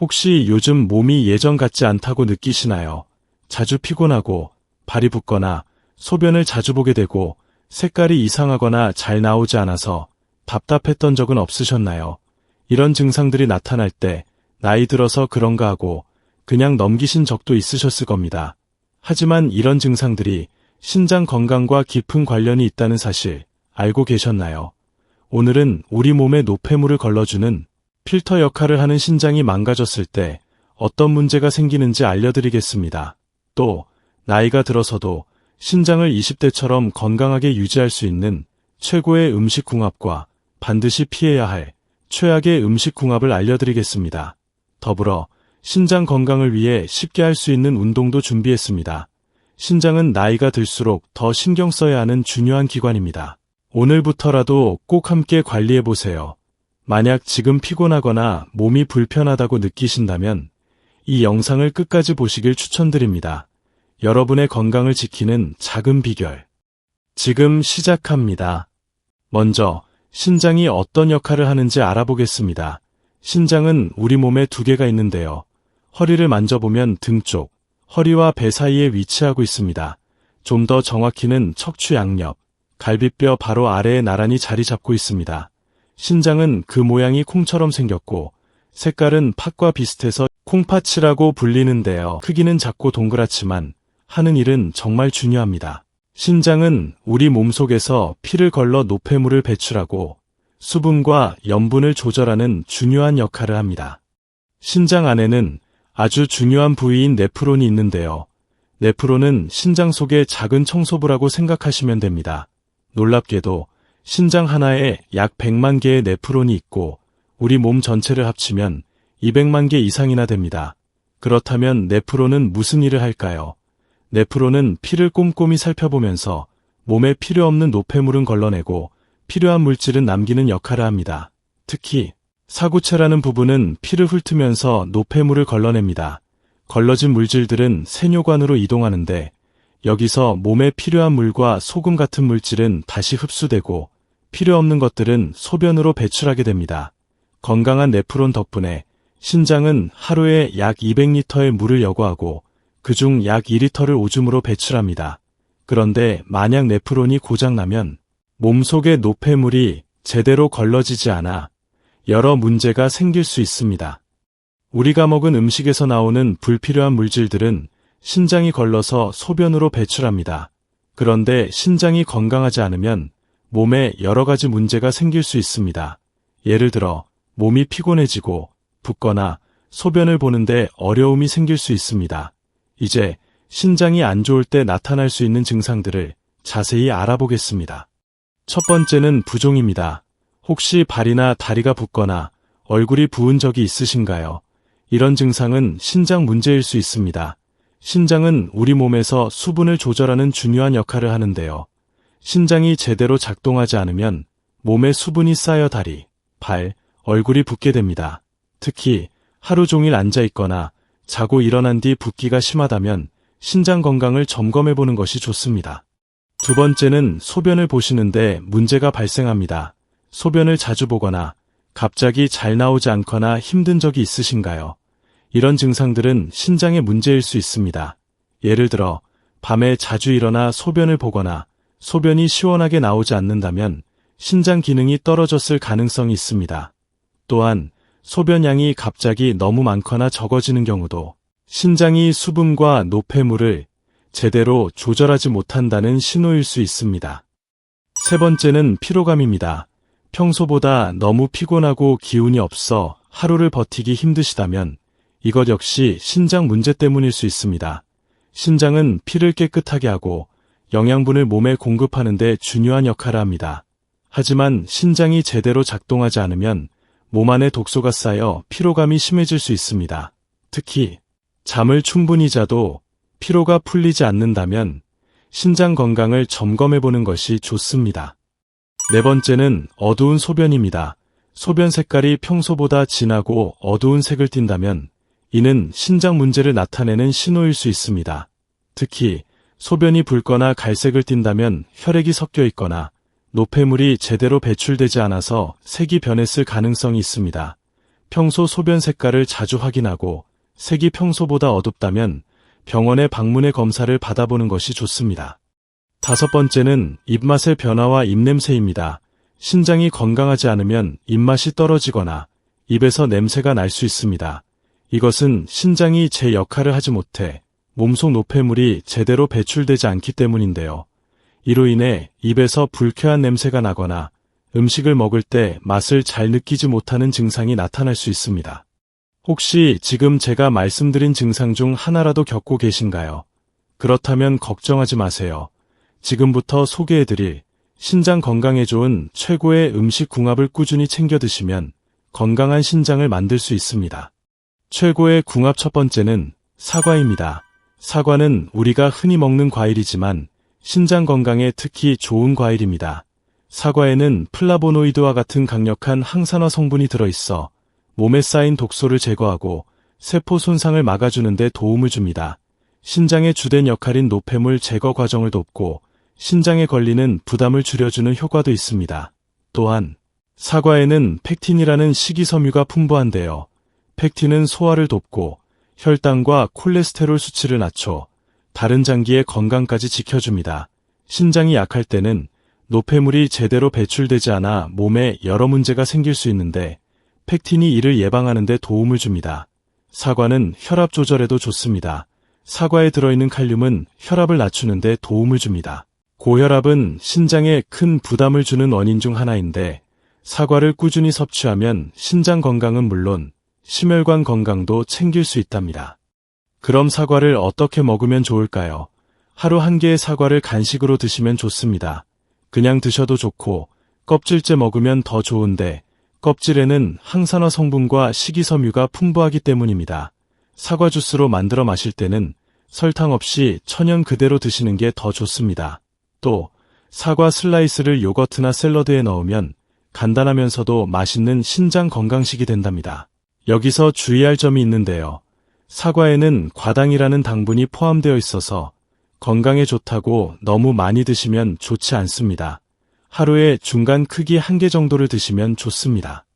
혹시 요즘 몸이 예전 같지 않다고 느끼시나요? 자주 피곤하고 발이 붓거나 소변을 자주 보게 되고 색깔이 이상하거나 잘 나오지 않아서 답답했던 적은 없으셨나요? 이런 증상들이 나타날 때 나이 들어서 그런가 하고 그냥 넘기신 적도 있으셨을 겁니다. 하지만 이런 증상들이 신장 건강과 깊은 관련이 있다는 사실 알고 계셨나요? 오늘은 우리 몸에 노폐물을 걸러주는 필터 역할을 하는 신장이 망가졌을 때 어떤 문제가 생기는지 알려드리겠습니다. 또 나이가 들어서도 신장을 20대처럼 건강하게 유지할 수 있는 최고의 음식 궁합과 반드시 피해야 할 최악의 음식 궁합을 알려드리겠습니다. 더불어 신장 건강을 위해 쉽게 할 수 있는 운동도 준비했습니다. 신장은 나이가 들수록 더 신경 써야 하는 중요한 기관입니다. 오늘부터라도 꼭 함께 관리해 보세요. 만약 지금 피곤하거나 몸이 불편하다고 느끼신다면 이 영상을 끝까지 보시길 추천드립니다. 여러분의 건강을 지키는 작은 비결. 지금 시작합니다. 먼저 신장이 어떤 역할을 하는지 알아보겠습니다. 신장은 우리 몸에 두 개가 있는데요. 허리를 만져보면 등 쪽, 허리와 배 사이에 위치하고 있습니다. 좀 더 정확히는 척추 양옆, 갈비뼈 바로 아래에 나란히 자리 잡고 있습니다. 신장은 그 모양이 콩처럼 생겼고 색깔은 팥과 비슷해서 콩팥이라고 불리는데요. 크기는 작고 동그랗지만 하는 일은 정말 중요합니다. 신장은 우리 몸속에서 피를 걸러 노폐물을 배출하고 수분과 염분을 조절하는 중요한 역할을 합니다. 신장 안에는 아주 중요한 부위인 네프론이 있는데요. 네프론은 신장 속의 작은 청소부라고 생각하시면 됩니다. 놀랍게도 신장 하나에 약 100만 개의 네프론이 있고 우리 몸 전체를 합치면 200만 개 이상이나 됩니다. 그렇다면 네프론은 무슨 일을 할까요? 네프론은 피를 꼼꼼히 살펴보면서 몸에 필요 없는 노폐물은 걸러내고 필요한 물질은 남기는 역할을 합니다. 특히 사구체라는 부분은 피를 훑으면서 노폐물을 걸러냅니다. 걸러진 물질들은 세뇨관으로 이동하는데 여기서 몸에 필요한 물과 소금 같은 물질은 다시 흡수되고 필요 없는 것들은 소변으로 배출하게 됩니다. 건강한 네프론 덕분에 신장은 하루에 약 200리터의 물을 여과하고 그중 약 2리터를 오줌으로 배출합니다. 그런데 만약 네프론이 고장나면 몸속의 노폐물이 제대로 걸러지지 않아 여러 문제가 생길 수 있습니다. 우리가 먹은 음식에서 나오는 불필요한 물질들은 신장이 걸러서 소변으로 배출합니다. 그런데 신장이 건강하지 않으면 몸에 여러 가지 문제가 생길 수 있습니다. 예를 들어 몸이 피곤해지고 붓거나 소변을 보는데 어려움이 생길 수 있습니다. 이제 신장이 안 좋을 때 나타날 수 있는 증상들을 자세히 알아보겠습니다. 첫 번째는 부종입니다. 혹시 발이나 다리가 붓거나 얼굴이 부은 적이 있으신가요? 이런 증상은 신장 문제일 수 있습니다. 신장은 우리 몸에서 수분을 조절하는 중요한 역할을 하는데요. 신장이 제대로 작동하지 않으면 몸에 수분이 쌓여 다리, 발, 얼굴이 붓게 됩니다. 특히 하루 종일 앉아 있거나 자고 일어난 뒤 붓기가 심하다면 신장 건강을 점검해 보는 것이 좋습니다. 두 번째는 소변을 보시는데 문제가 발생합니다. 소변을 자주 보거나 갑자기 잘 나오지 않거나 힘든 적이 있으신가요? 이런 증상들은 신장의 문제일 수 있습니다. 예를 들어 밤에 자주 일어나 소변을 보거나 소변이 시원하게 나오지 않는다면 신장 기능이 떨어졌을 가능성이 있습니다. 또한 소변량이 갑자기 너무 많거나 적어지는 경우도 신장이 수분과 노폐물을 제대로 조절하지 못한다는 신호일 수 있습니다. 세 번째는 피로감입니다. 평소보다 너무 피곤하고 기운이 없어 하루를 버티기 힘드시다면 이것 역시 신장 문제 때문일 수 있습니다. 신장은 피를 깨끗하게 하고 영양분을 몸에 공급하는데 중요한 역할을 합니다. 하지만 신장이 제대로 작동하지 않으면 몸 안에 독소가 쌓여 피로감이 심해질 수 있습니다. 특히 잠을 충분히 자도 피로가 풀리지 않는다면 신장 건강을 점검해 보는 것이 좋습니다. 네 번째는 어두운 소변입니다. 소변 색깔이 평소보다 진하고 어두운 색을 띈다면 이는 신장 문제를 나타내는 신호일 수 있습니다. 특히 소변이 붉거나 갈색을 띈다면 혈액이 섞여 있거나 노폐물이 제대로 배출되지 않아서 색이 변했을 가능성이 있습니다. 평소 소변 색깔을 자주 확인하고 색이 평소보다 어둡다면 병원에 방문해 검사를 받아보는 것이 좋습니다. 다섯 번째는 입맛의 변화와 입냄새입니다. 신장이 건강하지 않으면 입맛이 떨어지거나 입에서 냄새가 날 수 있습니다. 이것은 신장이 제 역할을 하지 못해 몸속 노폐물이 제대로 배출되지 않기 때문인데요. 이로 인해 입에서 불쾌한 냄새가 나거나 음식을 먹을 때 맛을 잘 느끼지 못하는 증상이 나타날 수 있습니다. 혹시 지금 제가 말씀드린 증상 중 하나라도 겪고 계신가요? 그렇다면 걱정하지 마세요. 지금부터 소개해드릴 신장 건강에 좋은 최고의 음식 궁합을 꾸준히 챙겨 드시면 건강한 신장을 만들 수 있습니다. 최고의 궁합 첫 번째는 사과입니다. 사과는 우리가 흔히 먹는 과일이지만 신장 건강에 특히 좋은 과일입니다. 사과에는 플라보노이드와 같은 강력한 항산화 성분이 들어있어 몸에 쌓인 독소를 제거하고 세포 손상을 막아주는 데 도움을 줍니다. 신장의 주된 역할인 노폐물 제거 과정을 돕고 신장에 걸리는 부담을 줄여주는 효과도 있습니다. 또한 사과에는 펙틴이라는 식이섬유가 풍부한데요. 펙틴은 소화를 돕고 혈당과 콜레스테롤 수치를 낮춰 다른 장기의 건강까지 지켜줍니다. 신장이 약할 때는 노폐물이 제대로 배출되지 않아 몸에 여러 문제가 생길 수 있는데 펙틴이 이를 예방하는 데 도움을 줍니다. 사과는 혈압 조절에도 좋습니다. 사과에 들어있는 칼륨은 혈압을 낮추는 데 도움을 줍니다. 고혈압은 신장에 큰 부담을 주는 원인 중 하나인데 사과를 꾸준히 섭취하면 신장 건강은 물론 심혈관 건강도 챙길 수 있답니다. 그럼 사과를 어떻게 먹으면 좋을까요? 하루 한 개의 사과를 간식으로 드시면 좋습니다. 그냥 드셔도 좋고 껍질째 먹으면 더 좋은데 껍질에는 항산화 성분과 식이섬유가 풍부하기 때문입니다. 사과 주스로 만들어 마실 때는 설탕 없이 천연 그대로 드시는 게 더 좋습니다. 또 사과 슬라이스를 요거트나 샐러드에 넣으면 간단하면서도 맛있는 신장 건강식이 된답니다. 여기서 주의할 점이 있는데요. 사과에는 과당이라는 당분이 포함되어 있어서 건강에 좋다고 너무 많이 드시면 좋지 않습니다. 하루에 중간 크기 한 개 정도를 드시면 좋습니다.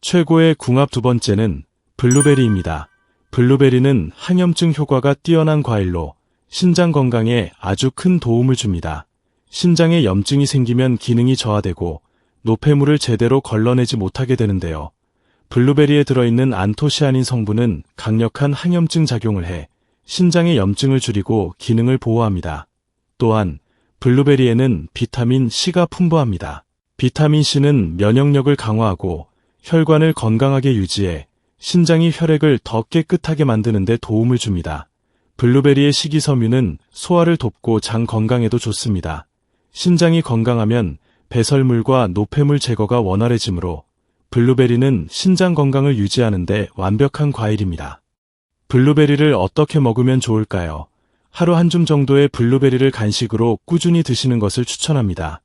최고의 궁합 두 번째는 블루베리입니다. 블루베리는 항염증 효과가 뛰어난 과일로 신장 건강에 아주 큰 도움을 줍니다. 신장에 염증이 생기면 기능이 저하되고 노폐물을 제대로 걸러내지 못하게 되는데요. 블루베리에 들어있는 안토시아닌 성분은 강력한 항염증 작용을 해 신장의 염증을 줄이고 기능을 보호합니다. 또한 블루베리에는 비타민 C가 풍부합니다. 비타민 C는 면역력을 강화하고 혈관을 건강하게 유지해 신장이 혈액을 더 깨끗하게 만드는 데 도움을 줍니다. 블루베리의 식이섬유는 소화를 돕고 장 건강에도 좋습니다. 신장이 건강하면 배설물과 노폐물 제거가 원활해지므로 블루베리는 신장 건강을 유지하는데 완벽한 과일입니다. 블루베리를 어떻게 먹으면 좋을까요? 하루 한 줌 정도의 블루베리를 간식으로 꾸준히 드시는 것을 추천합니다.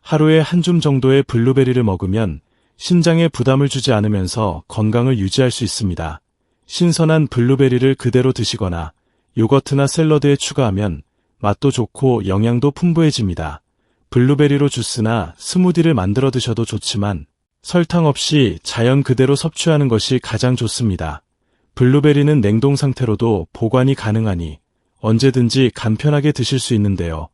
하루에 한 줌 정도의 블루베리를 먹으면 신장에 부담을 주지 않으면서 건강을 유지할 수 있습니다. 신선한 블루베리를 그대로 드시거나 요거트나 샐러드에 추가하면 맛도 좋고 영양도 풍부해집니다. 블루베리로 주스나 스무디를 만들어 드셔도 좋지만 설탕 없이 자연 그대로 섭취하는 것이 가장 좋습니다. 블루베리는 냉동 상태로도 보관이 가능하니 언제든지 간편하게 드실 수 있는데요.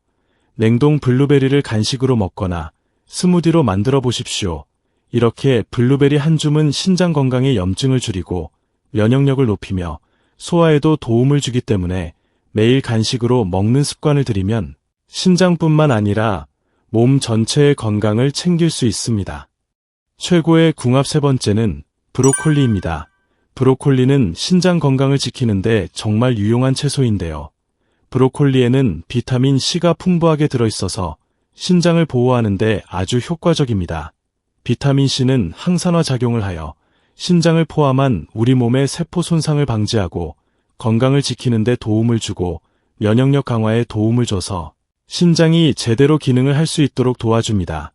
냉동 블루베리를 간식으로 먹거나 스무디로 만들어 보십시오. 이렇게 블루베리 한 줌은 신장 건강의 염증을 줄이고 면역력을 높이며 소화에도 도움을 주기 때문에 매일 간식으로 먹는 습관을 들이면 신장뿐만 아니라 몸 전체의 건강을 챙길 수 있습니다. 최고의 궁합 세 번째는 브로콜리입니다. 브로콜리는 신장 건강을 지키는데 정말 유용한 채소인데요. 브로콜리에는 비타민 C가 풍부하게 들어있어서 신장을 보호하는데 아주 효과적입니다. 비타민 C는 항산화 작용을 하여 신장을 포함한 우리 몸의 세포 손상을 방지하고 건강을 지키는 데 도움을 주고 면역력 강화에 도움을 줘서 신장이 제대로 기능을 할 수 있도록 도와줍니다.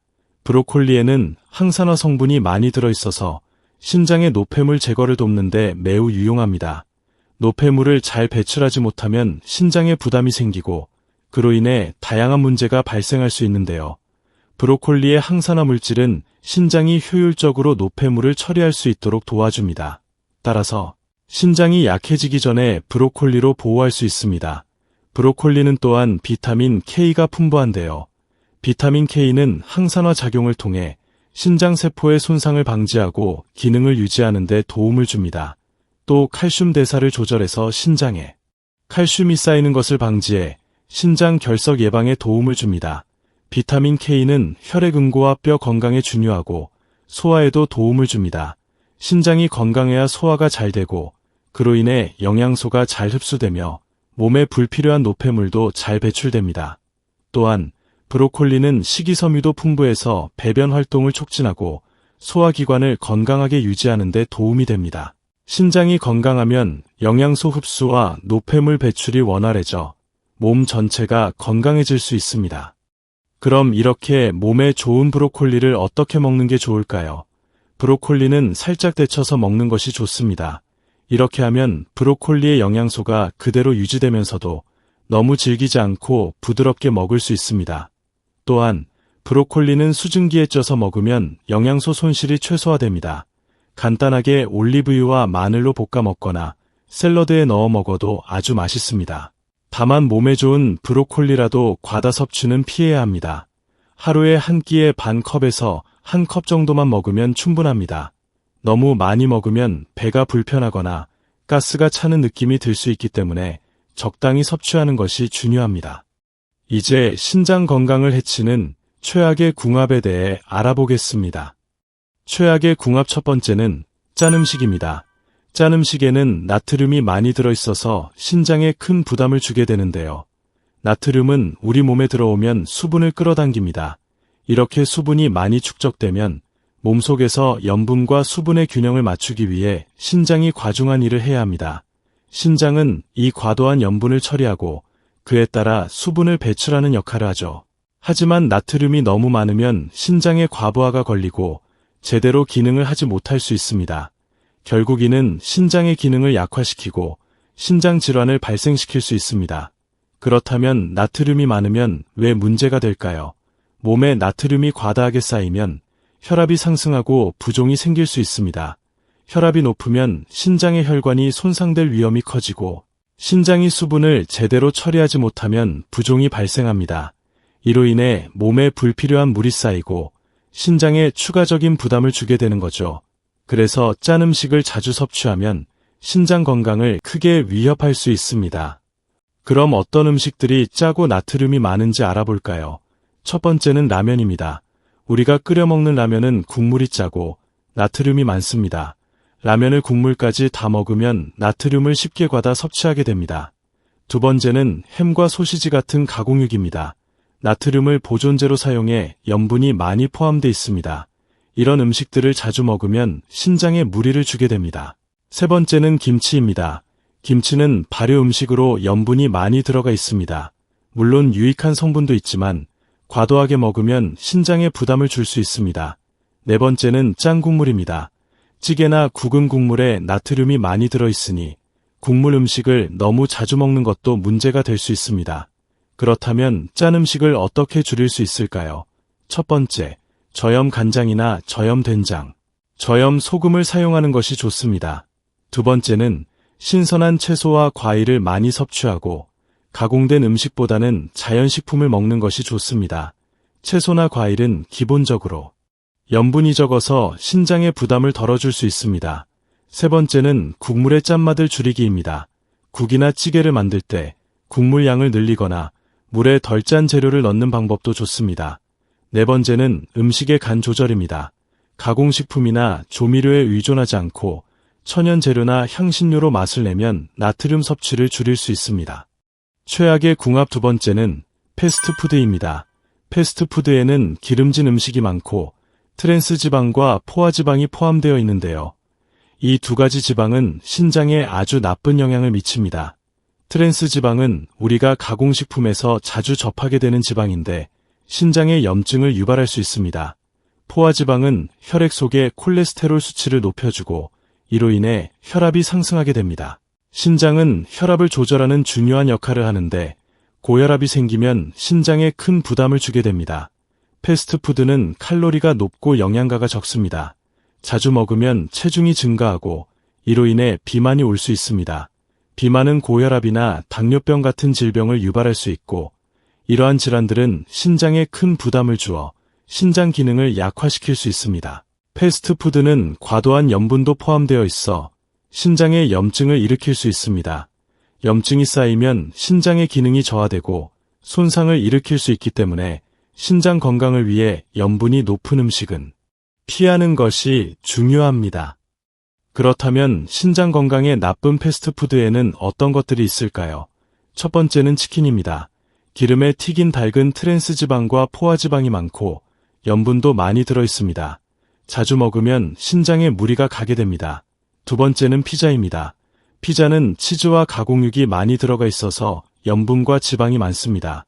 브로콜리에는 항산화 성분이 많이 들어있어서 신장의 노폐물 제거를 돕는데 매우 유용합니다. 노폐물을 잘 배출하지 못하면 신장에 부담이 생기고 그로 인해 다양한 문제가 발생할 수 있는데요. 브로콜리의 항산화 물질은 신장이 효율적으로 노폐물을 처리할 수 있도록 도와줍니다. 따라서 신장이 약해지기 전에 브로콜리로 보호할 수 있습니다. 브로콜리는 또한 비타민 K가 풍부한데요. 비타민 K는 항산화 작용을 통해 신장 세포의 손상을 방지하고 기능을 유지하는 데 도움을 줍니다. 또 칼슘 대사를 조절해서 신장에 칼슘이 쌓이는 것을 방지해 신장 결석 예방에 도움을 줍니다. 비타민 K는 혈액 응고와 뼈 건강에 중요하고 소화에도 도움을 줍니다. 신장이 건강해야 소화가 잘 되고 그로 인해 영양소가 잘 흡수되며 몸에 불필요한 노폐물도 잘 배출됩니다. 또한 브로콜리는 식이섬유도 풍부해서 배변 활동을 촉진하고 소화기관을 건강하게 유지하는 데 도움이 됩니다. 신장이 건강하면 영양소 흡수와 노폐물 배출이 원활해져 몸 전체가 건강해질 수 있습니다. 그럼 이렇게 몸에 좋은 브로콜리를 어떻게 먹는 게 좋을까요? 브로콜리는 살짝 데쳐서 먹는 것이 좋습니다. 이렇게 하면 브로콜리의 영양소가 그대로 유지되면서도 너무 질기지 않고 부드럽게 먹을 수 있습니다. 또한 브로콜리는 수증기에 쪄서 먹으면 영양소 손실이 최소화됩니다. 간단하게 올리브유와 마늘로 볶아 먹거나 샐러드에 넣어 먹어도 아주 맛있습니다. 다만 몸에 좋은 브로콜리라도 과다 섭취는 피해야 합니다. 하루에 한 끼에 반 컵에서 한 컵 정도만 먹으면 충분합니다. 너무 많이 먹으면 배가 불편하거나 가스가 차는 느낌이 들 수 있기 때문에 적당히 섭취하는 것이 중요합니다. 이제 신장 건강을 해치는 최악의 궁합에 대해 알아보겠습니다. 최악의 궁합 첫 번째는 짠 음식입니다. 짠 음식에는 나트륨이 많이 들어있어서 신장에 큰 부담을 주게 되는데요. 나트륨은 우리 몸에 들어오면 수분을 끌어당깁니다. 이렇게 수분이 많이 축적되면 몸속에서 염분과 수분의 균형을 맞추기 위해 신장이 과중한 일을 해야 합니다. 신장은 이 과도한 염분을 처리하고 그에 따라 수분을 배출하는 역할을 하죠. 하지만 나트륨이 너무 많으면 신장에 과부하가 걸리고 제대로 기능을 하지 못할 수 있습니다. 결국 이는 신장의 기능을 약화시키고 신장 질환을 발생시킬 수 있습니다. 그렇다면 나트륨이 많으면 왜 문제가 될까요? 몸에 나트륨이 과다하게 쌓이면 혈압이 상승하고 부종이 생길 수 있습니다. 혈압이 높으면 신장의 혈관이 손상될 위험이 커지고 신장이 수분을 제대로 처리하지 못하면 부종이 발생합니다. 이로 인해 몸에 불필요한 물이 쌓이고 신장에 추가적인 부담을 주게 되는 거죠. 그래서 짠 음식을 자주 섭취하면 신장 건강을 크게 위협할 수 있습니다. 그럼 어떤 음식들이 짜고 나트륨이 많은지 알아볼까요? 첫 번째는 라면입니다. 우리가 끓여 먹는 라면은 국물이 짜고 나트륨이 많습니다. 라면을 국물까지 다 먹으면 나트륨을 쉽게 과다 섭취하게 됩니다. 두 번째는 햄과 소시지 같은 가공육입니다. 나트륨을 보존제로 사용해 염분이 많이 포함되어 있습니다. 이런 음식들을 자주 먹으면 신장에 무리를 주게 됩니다. 세 번째는 김치입니다. 김치는 발효 음식으로 염분이 많이 들어가 있습니다. 물론 유익한 성분도 있지만 과도하게 먹으면 신장에 부담을 줄 수 있습니다. 네 번째는 짠 국물입니다. 찌개나 국은 국물에 나트륨이 많이 들어있으니 국물 음식을 너무 자주 먹는 것도 문제가 될 수 있습니다. 그렇다면 짠 음식을 어떻게 줄일 수 있을까요? 첫 번째, 저염 간장이나 저염 된장, 저염 소금을 사용하는 것이 좋습니다. 두 번째는 신선한 채소와 과일을 많이 섭취하고 가공된 음식보다는 자연식품을 먹는 것이 좋습니다. 채소나 과일은 기본적으로 염분이 적어서 신장의 부담을 덜어줄 수 있습니다. 세 번째는 국물의 짠맛을 줄이기입니다. 국이나 찌개를 만들 때 국물 양을 늘리거나 물에 덜 짠 재료를 넣는 방법도 좋습니다. 네 번째는 음식의 간 조절입니다. 가공식품이나 조미료에 의존하지 않고 천연 재료나 향신료로 맛을 내면 나트륨 섭취를 줄일 수 있습니다. 최악의 궁합 두 번째는 패스트푸드입니다. 패스트푸드에는 기름진 음식이 많고 트랜스 지방과 포화 지방이 포함되어 있는데요. 이 두 가지 지방은 신장에 아주 나쁜 영향을 미칩니다. 트랜스 지방은 우리가 가공식품에서 자주 접하게 되는 지방인데 신장에 염증을 유발할 수 있습니다. 포화 지방은 혈액 속의 콜레스테롤 수치를 높여주고 이로 인해 혈압이 상승하게 됩니다. 신장은 혈압을 조절하는 중요한 역할을 하는데 고혈압이 생기면 신장에 큰 부담을 주게 됩니다. 패스트푸드는 칼로리가 높고 영양가가 적습니다. 자주 먹으면 체중이 증가하고 이로 인해 비만이 올 수 있습니다. 비만은 고혈압이나 당뇨병 같은 질병을 유발할 수 있고 이러한 질환들은 신장에 큰 부담을 주어 신장 기능을 약화시킬 수 있습니다. 패스트푸드는 과도한 염분도 포함되어 있어 신장에 염증을 일으킬 수 있습니다. 염증이 쌓이면 신장의 기능이 저하되고 손상을 일으킬 수 있기 때문에 신장 건강을 위해 염분이 높은 음식은 피하는 것이 중요합니다. 그렇다면 신장 건강에 나쁜 패스트푸드에는 어떤 것들이 있을까요? 첫 번째는 치킨입니다. 기름에 튀긴 닭은 트랜스 지방과 포화 지방이 많고 염분도 많이 들어 있습니다. 자주 먹으면 신장에 무리가 가게 됩니다. 두 번째는 피자입니다. 피자는 치즈와 가공육이 많이 들어가 있어서 염분과 지방이 많습니다.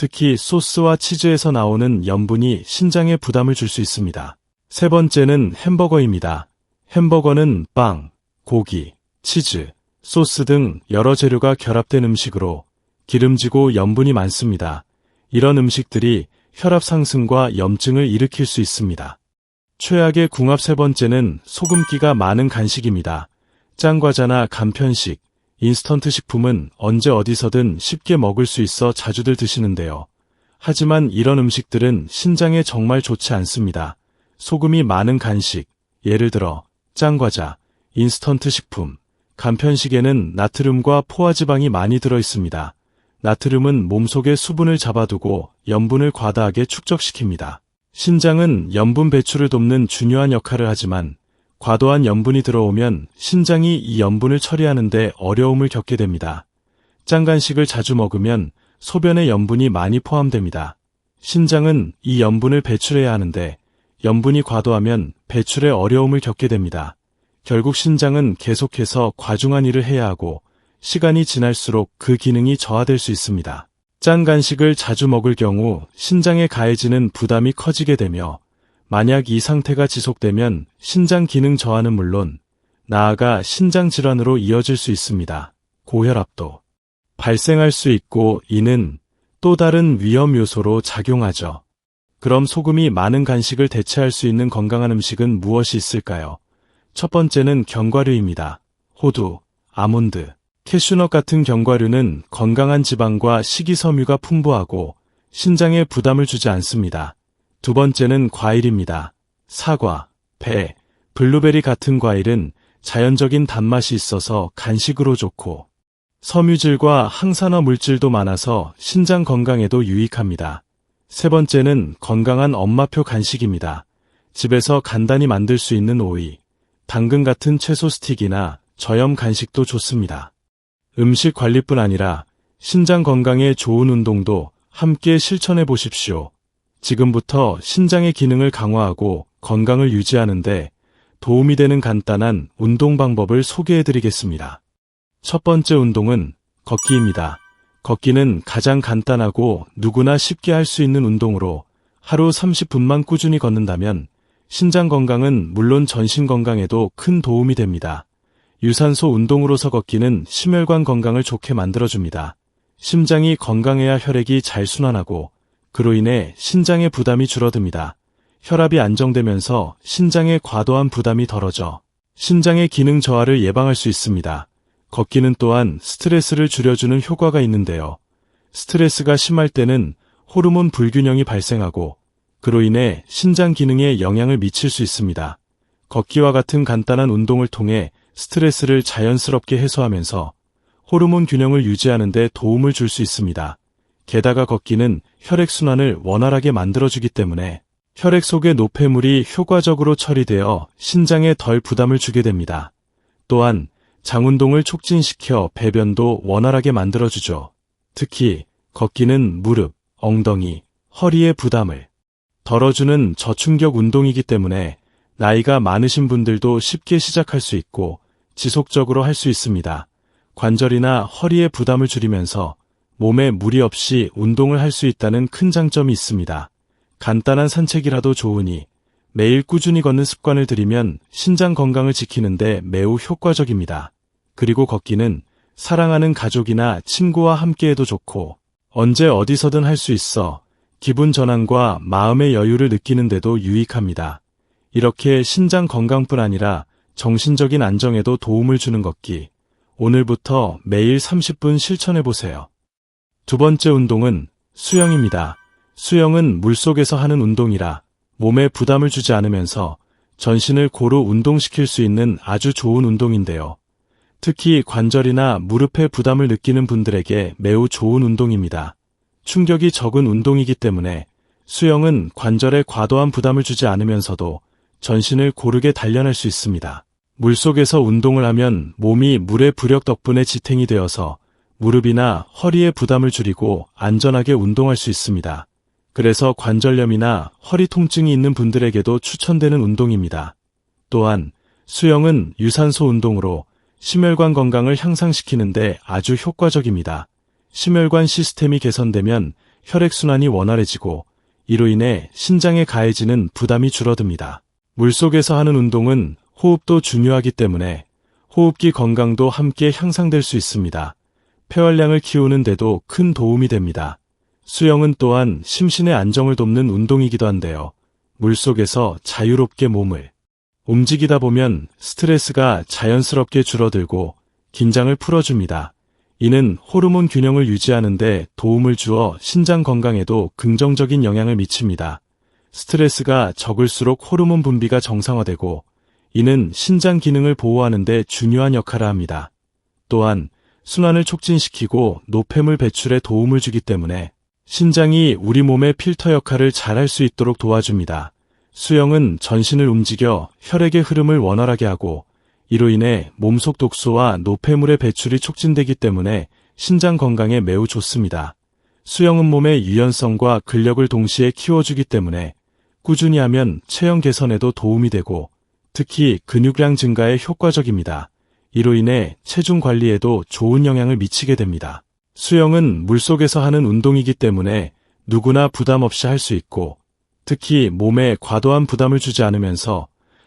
특히 소스와 치즈에서 나오는 염분이 신장에 부담을 줄 수 있습니다. 세 번째는 햄버거입니다. 햄버거는 빵, 고기, 치즈, 소스 등 여러 재료가 결합된 음식으로 기름지고 염분이 많습니다. 이런 음식들이 혈압 상승과 염증을 일으킬 수 있습니다. 최악의 궁합 세 번째는 소금기가 많은 간식입니다. 짱과자나 간편식, 인스턴트 식품은 언제 어디서든 쉽게 먹을 수 있어 자주들 드시는데요. 하지만 이런 음식들은 신장에 정말 좋지 않습니다. 소금이 많은 간식, 예를 들어 짱과자, 인스턴트 식품, 간편식에는 나트륨과 포화지방이 많이 들어 있습니다. 나트륨은 몸속의 수분을 잡아두고 염분을 과다하게 축적시킵니다. 신장은 염분 배출을 돕는 중요한 역할을 하지만 과도한 염분이 들어오면 신장이 이 염분을 처리하는데 어려움을 겪게 됩니다. 짠간식을 자주 먹으면 소변에 염분이 많이 포함됩니다. 신장은 이 염분을 배출해야 하는데 염분이 과도하면 배출에 어려움을 겪게 됩니다. 결국 신장은 계속해서 과중한 일을 해야 하고 시간이 지날수록 그 기능이 저하될 수 있습니다. 짠 간식을 자주 먹을 경우 신장에 가해지는 부담이 커지게 되며 만약 이 상태가 지속되면 신장 기능 저하는 물론 나아가 신장 질환으로 이어질 수 있습니다. 고혈압도 발생할 수 있고 이는 또 다른 위험 요소로 작용하죠. 그럼 소금이 많은 간식을 대체할 수 있는 건강한 음식은 무엇이 있을까요? 첫 번째는 견과류입니다. 호두, 아몬드, 캐슈넛 같은 견과류는 건강한 지방과 식이섬유가 풍부하고 신장에 부담을 주지 않습니다. 두 번째는 과일입니다. 사과, 배, 블루베리 같은 과일은 자연적인 단맛이 있어서 간식으로 좋고 섬유질과 항산화 물질도 많아서 신장 건강에도 유익합니다. 세 번째는 건강한 엄마표 간식입니다. 집에서 간단히 만들 수 있는 오이, 당근 같은 채소 스틱이나 저염 간식도 좋습니다. 음식 관리뿐 아니라 신장 건강에 좋은 운동도 함께 실천해 보십시오. 지금부터 신장의 기능을 강화하고 건강을 유지하는데 도움이 되는 간단한 운동 방법을 소개해 드리겠습니다. 첫 번째 운동은 걷기입니다. 걷기는 가장 간단하고 누구나 쉽게 할 수 있는 운동으로 하루 30분만 꾸준히 걷는다면 신장 건강은 물론 전신 건강에도 큰 도움이 됩니다. 유산소 운동으로서 걷기는 심혈관 건강을 좋게 만들어줍니다. 심장이 건강해야 혈액이 잘 순환하고 그로 인해 신장의 부담이 줄어듭니다. 혈압이 안정되면서 신장의 과도한 부담이 덜어져 신장의 기능 저하를 예방할 수 있습니다. 걷기는 또한 스트레스를 줄여주는 효과가 있는데요. 스트레스가 심할 때는 호르몬 불균형이 발생하고 그로 인해 신장 기능에 영향을 미칠 수 있습니다. 걷기와 같은 간단한 운동을 통해 스트레스를 자연스럽게 해소하면서 호르몬 균형을 유지하는 데 도움을 줄 수 있습니다. 게다가 걷기는 혈액순환을 원활하게 만들어주기 때문에 혈액 속의 노폐물이 효과적으로 처리되어 신장에 덜 부담을 주게 됩니다. 또한 장운동을 촉진시켜 배변도 원활하게 만들어주죠. 특히 걷기는 무릎, 엉덩이, 허리의 부담을 덜어주는 저충격 운동이기 때문에 나이가 많으신 분들도 쉽게 시작할 수 있고 지속적으로 할 수 있습니다. 관절이나 허리의 부담을 줄이면서 몸에 무리 없이 운동을 할 수 있다는 큰 장점이 있습니다. 간단한 산책이라도 좋으니 매일 꾸준히 걷는 습관을 들이면 신장 건강을 지키는데 매우 효과적입니다. 그리고 걷기는 사랑하는 가족이나 친구와 함께해도 좋고 언제 어디서든 할 수 있어 기분 전환과 마음의 여유를 느끼는데도 유익합니다. 이렇게 신장 건강뿐 아니라 정신적인 안정에도 도움을 주는 걷기. 오늘부터 매일 30분 실천해 보세요. 두 번째 운동은 수영입니다. 수영은 물속에서 하는 운동이라 몸에 부담을 주지 않으면서 전신을 고루 운동시킬 수 있는 아주 좋은 운동인데요. 특히 관절이나 무릎에 부담을 느끼는 분들에게 매우 좋은 운동입니다. 충격이 적은 운동이기 때문에 수영은 관절에 과도한 부담을 주지 않으면서도 전신을 고르게 단련할 수 있습니다. 물속에서 운동을 하면 몸이 물의 부력 덕분에 지탱이 되어서 무릎이나 허리의 부담을 줄이고 안전하게 운동할 수 있습니다. 그래서 관절염이나 허리 통증이 있는 분들에게도 추천되는 운동입니다. 또한 수영은 유산소 운동으로 심혈관 건강을 향상시키는데 아주 효과적입니다. 심혈관 시스템이 개선되면 혈액순환이 원활해지고 이로 인해 신장에 가해지는 부담이 줄어듭니다. 물속에서 하는 운동은 호흡도 중요하기 때문에 호흡기 건강도 함께 향상될 수 있습니다. 폐활량을 키우는 데도 큰 도움이 됩니다. 수영은 또한 심신의 안정을 돕는 운동이기도 한데요. 물속에서 자유롭게 몸을 움직이다 보면 스트레스가 자연스럽게 줄어들고 긴장을 풀어줍니다. 이는 호르몬 균형을 유지하는데 도움을 주어 신장 건강에도 긍정적인 영향을 미칩니다. 스트레스가 적을수록 호르몬 분비가 정상화되고 이는 신장 기능을 보호하는데 중요한 역할을 합니다. 또한 순환을 촉진시키고 노폐물 배출에 도움을 주기 때문에 신장이 우리 몸의 필터 역할을 잘할 수 있도록 도와줍니다. 수영은 전신을 움직여 혈액의 흐름을 원활하게 하고 이로 인해 몸속 독소와 노폐물의 배출이 촉진되기 때문에 신장 건강에 매우 좋습니다. 수영은 몸의 유연성과 근력을 동시에 키워주기 때문에 꾸준히 하면 체형 개선에도 도움이 되고 특히 근육량 증가에 효과적입니다. 이로 인해 체중 관리에도 좋은 영향을 미치게 됩니다. 수영은 물속에서 하는 운동이기 때문에 누구나 부담 없이 할 수 있고 특히 몸에 과도한 부담을 주지 않으면서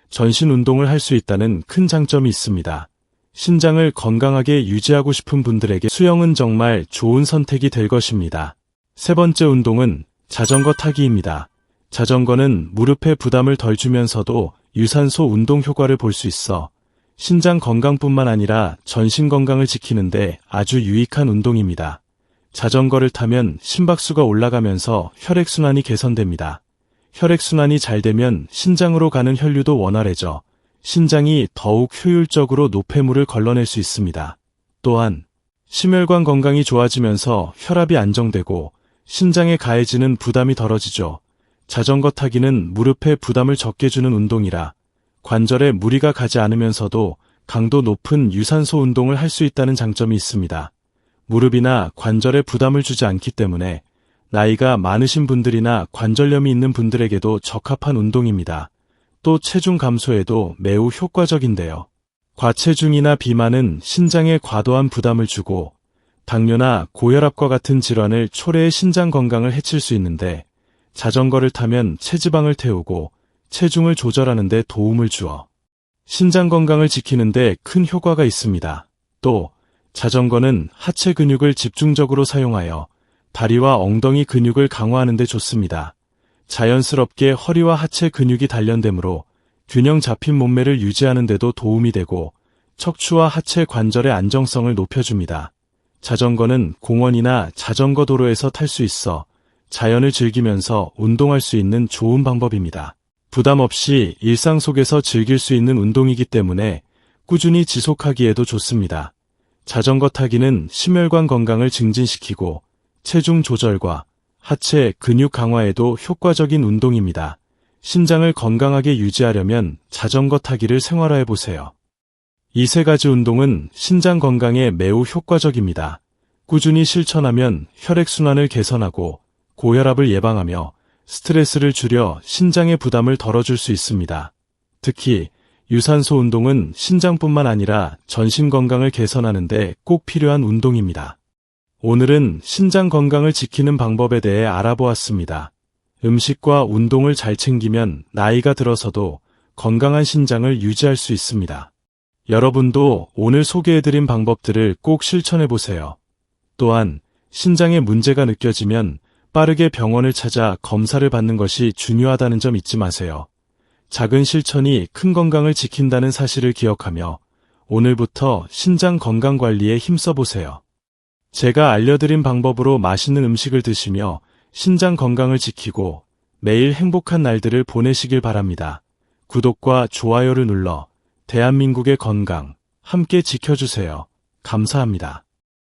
전신 운동을 할 수 있다는 큰 장점이 있습니다. 신장을 건강하게 유지하고 싶은 분들에게 수영은 정말 좋은 선택이 될 것입니다. 세 번째 운동은 자전거 타기입니다. 자전거는 무릎에 부담을 덜 주면서도 유산소 운동 효과를 볼 수 있어 신장 건강뿐만 아니라 전신 건강을 지키는데 아주 유익한 운동입니다. 자전거를 타면 심박수가 올라가면서 혈액순환이 개선됩니다. 혈액순환이 잘 되면 신장으로 가는 혈류도 원활해져 신장이 더욱 효율적으로 노폐물을 걸러낼 수 있습니다. 또한 심혈관 건강이 좋아지면서 혈압이 안정되고 신장에 가해지는 부담이 덜어지죠. 자전거 타기는 무릎에 부담을 적게 주는 운동이라 관절에 무리가 가지 않으면서도 강도 높은 유산소 운동을 할 수 있다는 장점이 있습니다. 무릎이나 관절에 부담을 주지 않기 때문에 나이가 많으신 분들이나 관절염이 있는 분들에게도 적합한 운동입니다. 또 체중 감소에도 매우 효과적인데요. 과체중이나 비만은 신장에 과도한 부담을 주고 당뇨나 고혈압과 같은 질환을 초래해 신장 건강을 해칠 수 있는데 자전거를 타면 체지방을 태우고 체중을 조절하는 데 도움을 주어 신장 건강을 지키는 데 큰 효과가 있습니다. 또 자전거는 하체 근육을 집중적으로 사용하여 다리와 엉덩이 근육을 강화하는 데 좋습니다. 자연스럽게 허리와 하체 근육이 단련되므로 균형 잡힌 몸매를 유지하는 데도 도움이 되고 척추와 하체 관절의 안정성을 높여줍니다. 자전거는 공원이나 자전거 도로에서 탈 수 있어 자연을 즐기면서 운동할 수 있는 좋은 방법입니다. 부담 없이 일상 속에서 즐길 수 있는 운동이기 때문에 꾸준히 지속하기에도 좋습니다. 자전거 타기는 심혈관 건강을 증진시키고 체중 조절과 하체 근육 강화에도 효과적인 운동입니다. 신장을 건강하게 유지하려면 자전거 타기를 생활화해 보세요. 이 세 가지 운동은 신장 건강에 매우 효과적입니다. 꾸준히 실천하면 혈액순환을 개선하고 고혈압을 예방하며 스트레스를 줄여 신장의 부담을 덜어줄 수 있습니다. 특히 유산소 운동은 신장뿐만 아니라 전신 건강을 개선하는데 꼭 필요한 운동입니다. 오늘은 신장 건강을 지키는 방법에 대해 알아보았습니다. 음식과 운동을 잘 챙기면 나이가 들어서도 건강한 신장을 유지할 수 있습니다. 여러분도 오늘 소개해드린 방법들을 꼭 실천해보세요. 또한 신장에 문제가 느껴지면 빠르게 병원을 찾아 검사를 받는 것이 중요하다는 점 잊지 마세요. 작은 실천이 큰 건강을 지킨다는 사실을 기억하며 오늘부터 신장 건강 관리에 힘써 보세요. 제가 알려드린 방법으로 맛있는 음식을 드시며 신장 건강을 지키고 매일 행복한 날들을 보내시길 바랍니다. 구독과 좋아요를 눌러 대한민국의 건강 함께 지켜주세요. 감사합니다.